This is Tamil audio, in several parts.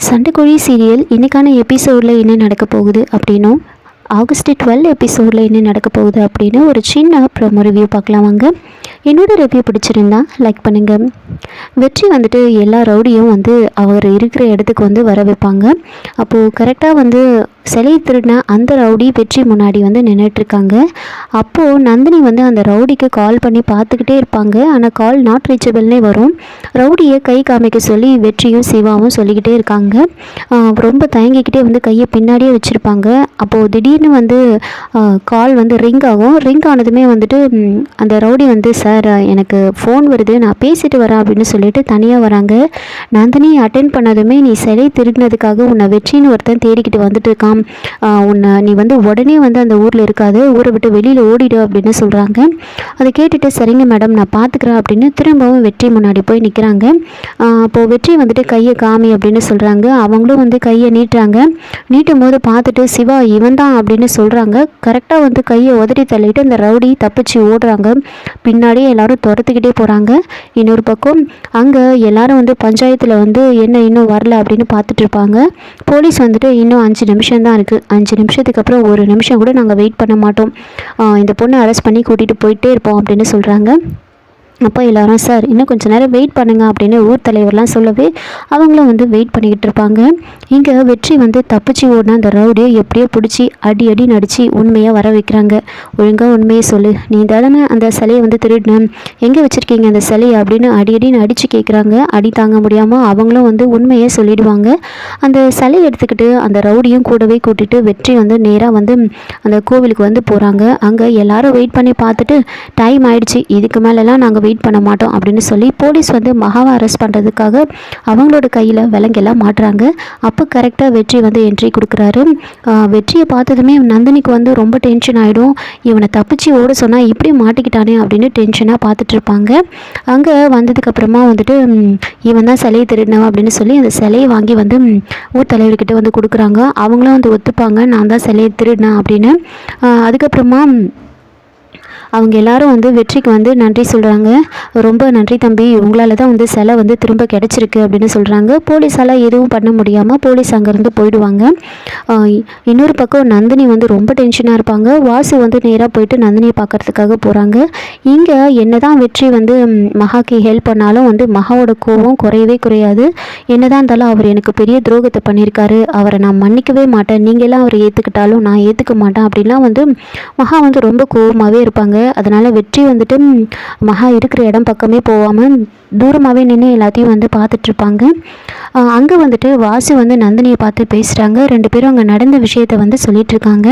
சண்டைக்கோழி சீரியல் இன்னைக்கான எபிசோடில் என்ன நடக்க போகுது அப்படின்னும் ஆகஸ்ட் டுவெல் எபிசோடில் என்ன நடக்க போகுது அப்படின்னு ஒரு சின்ன ப்ரோமோ ரிவ்யூ பார்க்கலாம் வாங்க. என்னோடய ரிவ்யூ பிடிச்சிருந்தா லைக் பண்ணுங்கள் வெற்றி வந்துட்டு எல்லா ரவுடியும் வந்து அவர் இருக்கிற இடத்துக்கு வந்து வர வைப்பாங்க. அப்போது கரெக்டாக வந்து சிலையை திருடின அந்த ரவுடி வெற்றி முன்னாடி வந்து நின்றுட்டுருக்காங்க அப்போது நந்தினி வந்து அந்த ரவுடிக்கு கால் பண்ணி பார்த்துக்கிட்டே இருப்பாங்க. ஆனால் கால் நாட் ரீச்சபிள்னே வரும். ரவுடியை கை காமிக்க சொல்லி வெற்றியும் சிவாவும் சொல்லிக்கிட்டே இருக்காங்க. ரொம்ப தயங்கிக்கிட்டே வந்து கையை பின்னாடியே வச்சுருப்பாங்க. அப்போது திடீர்னு வந்து கால் வந்து ரிங் ஆகும். ரிங் ஆனதுமே வந்துட்டு அந்த ரவுடி வந்து சார் எனக்கு ஃபோன் வருது. நான் பேசிட்டு வரேன் அப்படின்னு சொல்லிட்டு தனியாக வராங்க. நந்தினி அட்டென்ட் பண்ணதுமே நீ சிலை திருடினதுக்காக உன்னை வெற்றின்னு ஒருத்தன் தேடிக்கிட்டு வந்துட்டு இருக்கான். உன்னை நீ வந்து உடனே வந்து அந்த ஊரில் இருக்காது. ஊரை விட்டு வெளியில் ஓடிடு அப்படின்னு சொல்கிறாங்க அதை கேட்டுட்டு சரிங்க மேடம் நான் பார்த்துக்குறேன் அப்படின்னு திரும்பவும் வெற்றி முன்னாடி போய் நிற்கிறாங்க அப்போது வெற்றி வந்துட்டு கையை காமி அப்படின்னு சொல்கிறாங்க அவங்களும் வந்து கையை நீட்டுறாங்க. நீட்டும் போது பார்த்துட்டு சிவா இவன் தான் அப்படின்னு சொல்கிறாங்க கரெக்டாக வந்து கையை உதறி தள்ளிட்டு அந்த ரவுடி தப்பிச்சு ஓடுறாங்க. பின்னாடியே எல்லாரும் துரத்துக்கிட்டே போகிறாங்க இன்னொரு பக்கம் அங்கே எல்லோரும் வந்து பஞ்சாயத்தில் வந்து என்ன இன்னும் வரல அப்படின்னு பார்த்துட்டு இருப்பாங்க. போலீஸ் வந்துட்டு இன்னும் அஞ்சு நிமிஷம் தான் இருக்குது அஞ்சு நிமிஷத்துக்கு அப்புறம் ஒரு நிமிஷம் கூட நாங்கள் வெயிட் பண்ண மாட்டோம். இந்த பொண்ணை அரெஸ்ட் பண்ணி கூட்டிகிட்டு போயிட்டே இருப்போம் அப்படின்னு சொல்கிறாங்க அப்போ எல்லோரும் சார் இன்னும் கொஞ்சம் நேரம் வெயிட் பண்ணுங்க அப்படின்னு ஊர் தலைவர்லாம் சொல்லவே அவங்களும் வந்து வெயிட் பண்ணிக்கிட்டு இருப்பாங்க. இங்கே வெற்றி வந்து தப்பிச்சு ஓடின அந்த ரவுடியை எப்படியோ பிடிச்சி அடி அடி நடித்து உண்மையாக வர வைக்கிறாங்க. ஒழுங்காக உண்மையை சொல்லு. நீ தானே அந்த சிலையை வந்து திருடினேன் எங்கே வச்சுருக்கீங்க அந்த சிலையை? அப்படின்னு அடி அடின்னு அடித்து கேட்குறாங்க அடி தாங்க முடியாமல் அவங்களும் வந்து உண்மையை சொல்லிடுவாங்க. அந்த சிலையை எடுத்துக்கிட்டு அந்த ரவுடியும் கூடவே கூட்டிகிட்டு வெற்றி வந்து நேராக வந்து அந்த கோவிலுக்கு வந்து போகிறாங்க அங்கே எல்லாரும் வெயிட் பண்ணி பார்த்துட்டு டைம் ஆயிடுச்சு. இதுக்கு மேலெலாம் நாங்கள் வெயிட் பண்ண மாட்டோம் அப்படின்னு சொல்லி போலீஸ் வந்து மகாவை அரெஸ்ட் பண்ணுறதுக்காக அவங்களோட கையில் விலங்கெல்லாம் மாட்டுறாங்க. அப்போ கரெக்டாக வெற்றி வந்து என்ட்ரி கொடுக்குறாரு. வெற்றியை பார்த்ததுமே நந்தினிக்கு வந்து ரொம்ப டென்ஷன் ஆகிடும் இவனை தப்பிச்சு ஓட சொன்னால் இப்படி மாட்டிக்கிட்டானே அப்படின்னு டென்ஷனாக பார்த்துட்ருப்பாங்க அங்கே வந்ததுக்கப்புறமா வந்துட்டு இவன் தான் சிலையை திருடினவன் அப்படின்னு சொல்லி அந்த சிலையை வாங்கி வந்து ஊர் தலைவர்கிட்ட வந்து கொடுக்குறாங்க. அவங்களும் வந்து ஒத்துப்பாங்க. நான் தான் சிலையை திருடினேன் அப்படின்னு. அதுக்கப்புறமா அவங்க எல்லாரும் வந்து வெற்றிக்கு வந்து நன்றி சொல்கிறாங்க ரொம்ப நன்றி தம்பி. உங்களால் தான் வந்து சிலை வந்து திரும்ப கிடச்சிருக்கு அப்படின்னு சொல்கிறாங்க போலீஸால் எதுவும் பண்ண முடியாமல் போலீஸ் அங்கேருந்து போயிடுவாங்க. இன்னொரு பக்கம் நந்தினி வந்து ரொம்ப டென்ஷனாக இருப்பாங்க. வாசு வந்து நேராக போயிட்டு நந்தினியை பார்க்கறதுக்காக போகிறாங்க இங்கே என்ன தான் வெற்றி வந்து மகாக்கு ஹெல்ப் பண்ணாலும் வந்து மகாவோட கோவம் குறையவே குறையாது. என்னதான் இருந்தாலும் அவர் எனக்கு பெரிய துரோகத்தை பண்ணியிருக்காரு. அவரை நான் மன்னிக்கவே மாட்டேன். நீங்களாம் அவரை ஏற்றுக்கிட்டாலும் நான் ஏற்றுக்க மாட்டேன் அப்படின்லாம் வந்து மகா வந்து ரொம்ப கோவமாகவே இருப்பாங்க. அதனால் வெற்றி வந்துட்டு மகா இருக்கிற இடம் பக்கமே போகாமல் தூரமாகவே நின்று எல்லாத்தையும் வந்து பார்த்துட்ருப்பாங்க. அங்கே வந்துட்டு வாசு வந்து நந்தினியை பார்த்து பேசுகிறாங்க ரெண்டு பேரும் அங்கே நடந்த விஷயத்த வந்து சொல்லிகிட்ருக்காங்க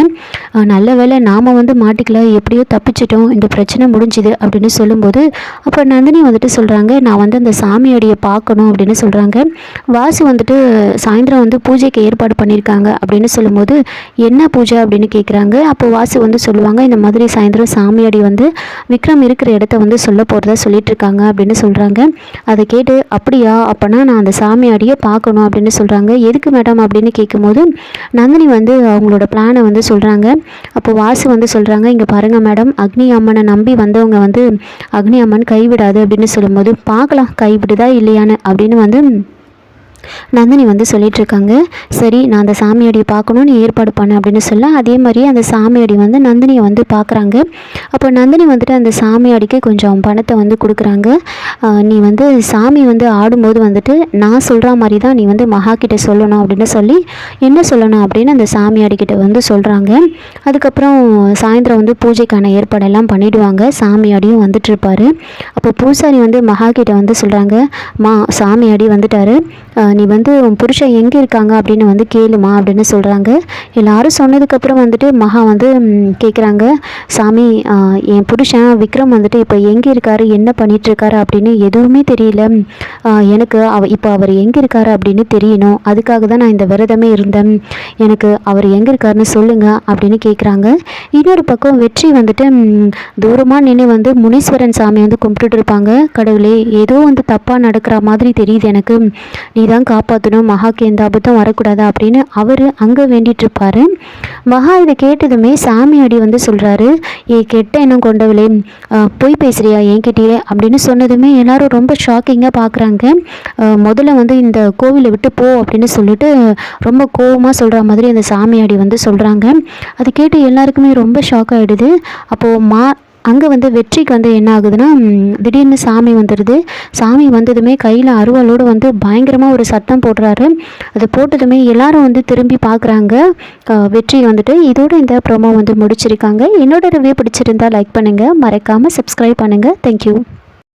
நல்ல வேளை நாம் வந்து மாட்டிக்கல எப்படியோ தப்பிச்சிட்டோம். இந்த பிரச்சனை முடிஞ்சுது அப்படின்னு சொல்லும்போது அப்போ நந்தினி வந்துட்டு சொல்கிறாங்க நான் வந்து அந்த சாமியோடைய பார்க்கணும் அப்படின்னு சொல்கிறாங்க வாசு வந்துட்டு சாயந்தரம் வந்து பூஜைக்கு ஏற்பாடு பண்ணியிருக்காங்க அப்படின்னு சொல்லும்போது என்ன பூஜை? அப்படின்னு கேட்குறாங்க அப்போ வாசு வந்து சொல்லுவாங்க இந்த மாதிரி சாயந்தரம் சாமியோட வந்து விக்ரம் இருக்கிற இடத்த வந்து சொல்ல போகிறதா சொல்லிட்டு இருக்காங்க அப்படின்னு சொல்கிறாங்க அதை கேட்டு அப்படியா அப்போனா நான் அந்த சாமியாடியை பார்க்கணும் அப்படின்னு சொல்கிறாங்க எதுக்கு மேடம் அப்படின்னு கேட்கும்போது நந்தினி வந்து அவங்களோட பிளானை வந்து சொல்கிறாங்க அப்போ வாசு வந்து சொல்கிறாங்க இங்கே பாருங்கள் மேடம் அக்னி அம்மனை நம்பி வந்தவங்க வந்து அக்னி அம்மன் கைவிடாது அப்படின்னு சொல்லும்போது பார்க்கலாம் கைவிடுதா இல்லையான்னு அப்படின்னு வந்து நந்தினி வந்து சொல்லிட்டு இருக்காங்க சரி நான் அந்த சாமியாடியை பார்க்கணுன்னு ஏற்பாடு பண்ணேன் அப்படின்னு சொல்ல அதே மாதிரி அந்த சாமியாடி வந்து நந்தினியை வந்து பார்க்குறாங்க. அப்போ நந்தினி வந்துட்டு அந்த சாமியடிக்கு கொஞ்சம் பணத்தை வந்து கொடுக்குறாங்க. நீ வந்து சாமி வந்து ஆடும்போது வந்துட்டு நான் சொல்கிற மாதிரி தான் நீ வந்து மகா கிட்ட சொல்லணும் அப்படின்னு சொல்லி என்ன சொல்லணும்? அப்படின்னு அந்த சாமியாடிக்கிட்ட வந்து சொல்கிறாங்க அதுக்கப்புறம் சாயந்தரம் வந்து பூஜைக்கான ஏற்பாடெல்லாம் பண்ணிவிடுவாங்க சாமியாடியும் வந்துட்டுருப்பார். அப்போ பூசாரி வந்து மகா கிட்ட வந்து சொல்கிறாங்க மா சாமியாடி வந்துட்டார். நீ வந்து உன் புருஷன் எங்கே இருக்காங்க? அப்படின்னு வந்து கேளுமா அப்படின்னு சொல்கிறாங்க எல்லாரும் சொன்னதுக்கப்புறம் வந்துட்டு மகா வந்து கேட்குறாங்க சாமி என் புருஷன் விக்ரம் வந்துட்டு இப்போ எங்கே இருக்காரு? என்ன பண்ணிகிட்ருக்காரு அப்படின்னு எதுவுமே தெரியல. எனக்கு அவ இப்போ அவர் எங்கே இருக்காரு அப்படின்னு தெரியணும். அதுக்காக தான் நான் இந்த விரதமே இருந்தேன். எனக்கு அவர் எங்கே இருக்காருன்னு சொல்லுங்கள் அப்படின்னு கேட்குறாங்க இன்னொரு பக்கம் வெற்றி வந்துட்டு தூரமாக நின்று வந்து முனீஸ்வரன் சாமி வந்து கும்பிட்டுட்டு இருப்பாங்க. கடவுளே ஏதோ வந்து தப்பாக நடக்கிற மாதிரி தெரியுது எனக்கு. நீ தான் தான் காப்பாற்றணும் மகாக்கு எந்த ஆபத்தும் வரக்கூடாது அப்படின்னு அவர் அங்கே வேண்டிகிட்ருப்பார் இருப்பாரு மகா இதை கேட்டதுமே சாமியாடி வந்து சொல்கிறாரு ஏ கெட்ட எண்ணம் கொண்டவளே பொய் பேசுகிறியா என்கிட்டயே அப்படின்னு சொன்னதுமே எல்லாரும் ரொம்ப ஷாக்கிங்காக பார்க்குறாங்க முதல்ல வந்து இந்த கோவிலை விட்டு போ அப்படின்னு சொல்லிட்டு ரொம்ப கோவமாக சொல்கிற மாதிரி அந்த சாமியாடி வந்து சொல்கிறாங்க அது கேட்டு எல்லாருக்குமே ரொம்ப ஷாக் ஆகிடுது அப்போது மா அங்கே வந்து வெற்றிக்கு வந்து என்ன ஆகுதுன்னா திடீர்னு சாமி வந்துடுது சாமி வந்ததுமே கையில் அருவாளோடு வந்து பயங்கரமாக ஒரு சத்தம் போடுறாரு. அதை போட்டதுமே எல்லாரும் வந்து திரும்பி பார்க்குறாங்க வெற்றி வந்துட்டு இதோட இந்த ப்ரோமோ வந்து முடிச்சிருக்காங்க. என்னோட ரிவ்யூ பிடிச்சிருந்தா லைக் பண்ணுங்கள் மறக்காமல் சப்ஸ்கிரைப் பண்ணுங்கள் தேங்க்யூ